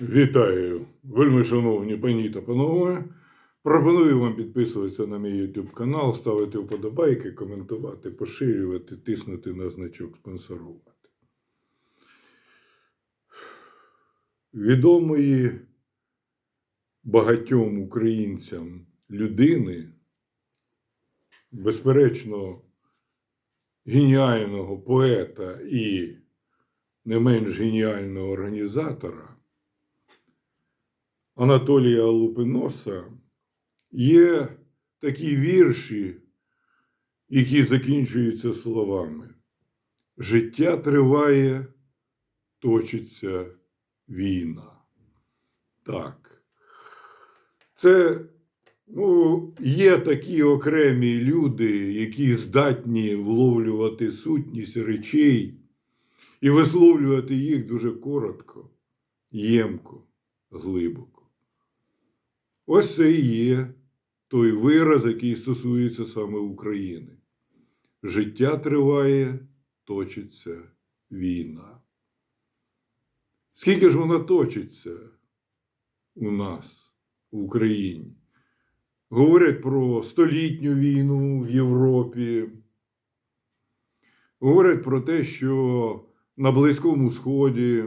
Вітаю, вельми шановні пані та панове. Пропоную вам підписуватися на мій YouTube канал, ставити вподобайки, коментувати, поширювати, тиснути на значок спонсорувати. Відомої багатьом українцям людини, безперечно, геніального поета і не менш геніального організатора. Анатолія Лупиноса є такі вірші, які закінчуються словами. Життя триває, точиться війна. Так. Це ну, є такі окремі люди, які здатні вловлювати сутність речей і висловлювати їх дуже коротко, ємко, глибоко. Ось це і є той вираз, який стосується саме України. Життя триває, точиться війна. Скільки ж вона точиться у нас, в Україні? Говорять про столітню війну в Європі. Говорять про те, що на Близькому Сході,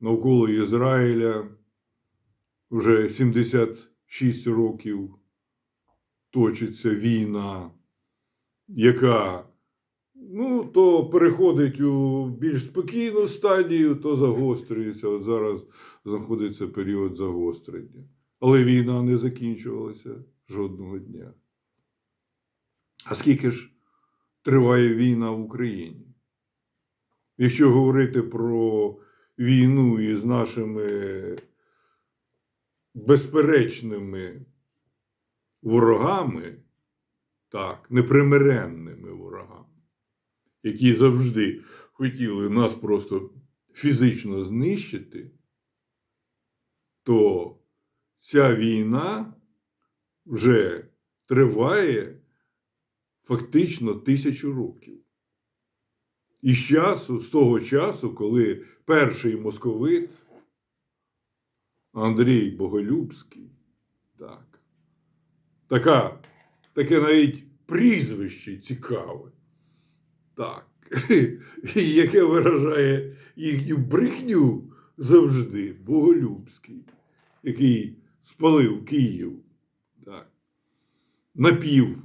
навколо Ізраїля, вже 76 років точиться війна, яка ну, то переходить у більш спокійну стадію, то загострюється. От зараз знаходиться період загострення. Але війна не закінчувалася жодного дня. А скільки ж триває війна в Україні? Якщо говорити про війну із нашими безперечними ворогами, так, непримиренними ворогами, які завжди хотіли нас просто фізично знищити, то ця війна вже триває фактично тисячу років. І з часу, з того часу, коли перший московит Андрій Боголюбський, так, така, таке навіть прізвище цікаве, так, яке виражає їхню брехню завжди, Боголюбський, який спалив Київ, так, напів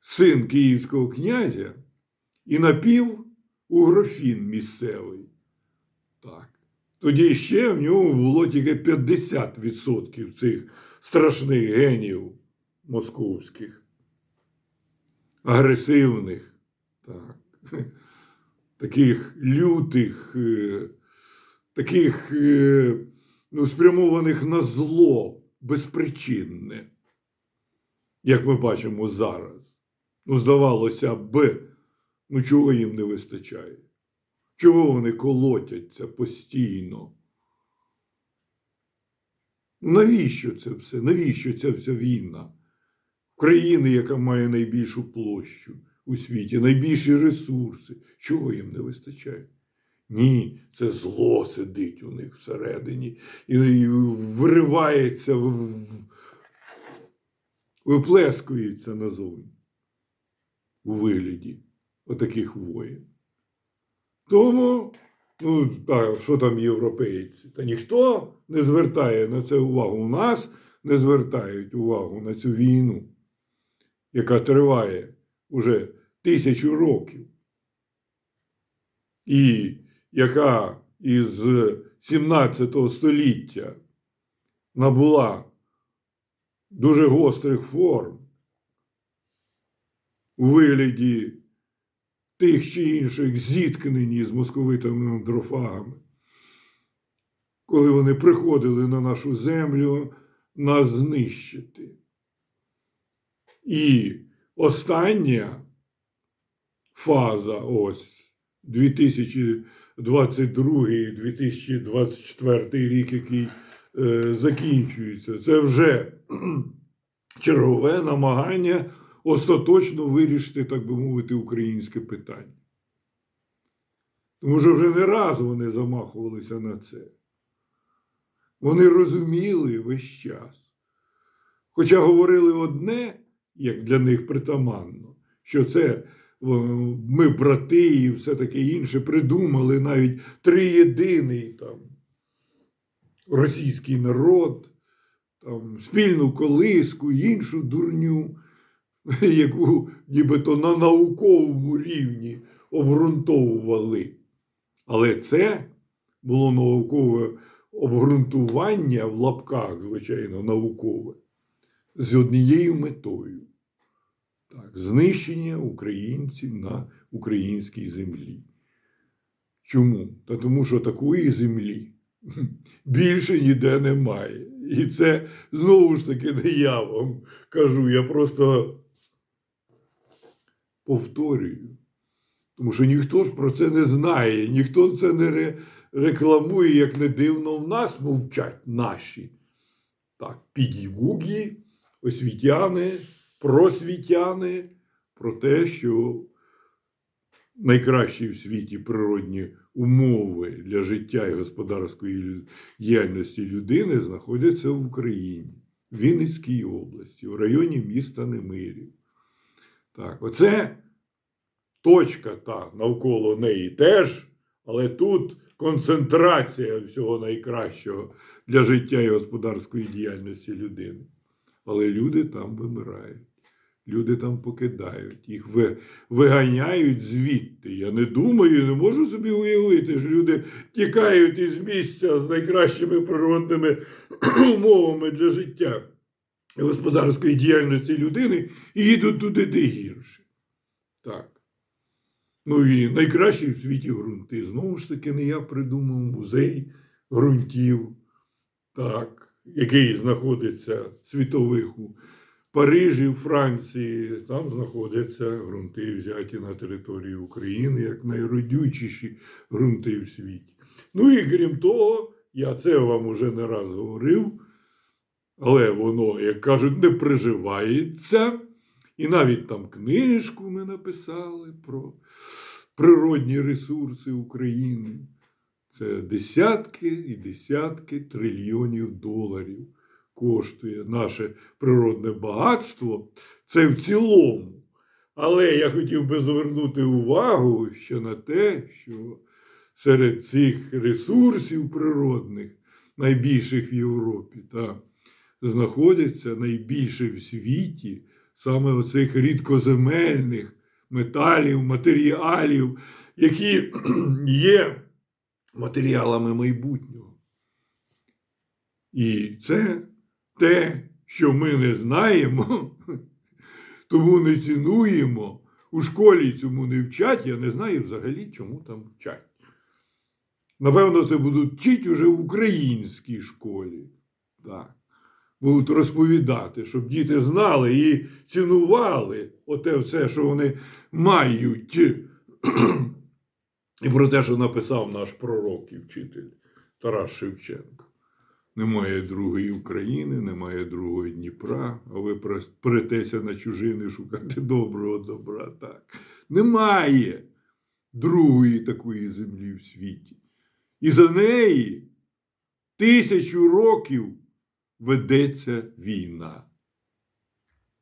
син київського князя і напів угрофін місцевий. Так. Тоді ще в ньому було тільки 50% цих страшних генів московських, агресивних, так, таких лютих, е, таких е, ну, спрямованих на зло безпричинне, як ми бачимо зараз. Ну, здавалося б, ну чого їм не вистачає? Чого вони колотяться постійно? Навіщо це все? Навіщо ця вся війна? країни, яка має найбільшу площу у світі, найбільші ресурси. Чого їм не вистачає? Ні, це зло сидить у них всередині і виривається, виплескується назовні у вигляді отаких воїн. Тому, ну, так, що там європейці? Та ніхто не звертає на це увагу. У нас не звертають увагу на цю війну, яка триває уже тисячу років. І яка із 17 століття набула дуже гострих форм у вигляді тих чи інших зіткнень з московитами андрофагами, коли вони приходили на нашу землю нас знищити. І остання фаза ось 2022-2024 рік, який е, закінчується, це вже чергове намагання остаточно вирішити, так би мовити, українське питання. Тому що вже не раз вони замахувалися на це. Вони розуміли весь час. Хоча говорили одне, як для них притаманно, що це ми брати і все таке інше, придумали навіть триєдиний там російський народ, там, спільну колиску, іншу дурню, яку нібито на науковому рівні обґрунтовували. Але це було наукове обґрунтування в лапках, звичайно, наукове, з однією метою. Так, знищення українців на українській землі. Чому? Та тому що такої землі більше ніде немає. І це знову ж таки не я вам кажу, я просто повторюю. Тому що ніхто ж про це не знає, ніхто це не рекламує, як не дивно, в нас мовчать наші. Так, підігугі, освітяни, просвітяни про те, що найкращі в світі природні умови для життя і господарської діяльності людини знаходяться в Україні, в Вінницькій області, в районі міста Немирів. Так, оце точка та навколо неї теж, але тут концентрація всього найкращого для життя і господарської діяльності людини. Але люди там вимирають. Люди там покидають, їх виганяють звідти. Я не думаю, не можу собі уявити, що люди тікають із місця з найкращими природними умовами для життя господарської діяльності людини і їдуть туди, де гірше. Так. Ну і найкращі в світі ґрунти. Знову ж таки, не я придумав музей ґрунтів, так, який знаходиться світових у Парижі, в Франції. Там знаходяться ґрунти, взяті на території України, як найродючіші ґрунти в світі. Ну і крім того, я це вам уже не раз говорив, але воно, як кажуть, не приживається. І навіть там книжку ми написали про природні ресурси України. Це десятки і десятки трильйонів доларів коштує наше природне багатство. Це в цілому. Але я хотів би звернути увагу ще на те, що серед цих ресурсів природних, найбільших в Європі, та, знаходяться найбільше в світі саме оцих рідкоземельних металів, матеріалів, які є матеріалами майбутнього. І це те, що ми не знаємо, тому не цінуємо. У школі цьому не вчать, я не знаю взагалі, чому там вчать. Напевно, це будуть вчити вже в українській школі. Так. Будуть розповідати, щоб діти знали і цінували оте все, що вони мають. І про те, що написав наш пророк і вчитель Тарас Шевченко. Немає другої України, немає другого Дніпра, а ви претеся на чужини шукати доброго добра. Так. Немає другої такої землі в світі. І за неї тисячу років ведеться війна.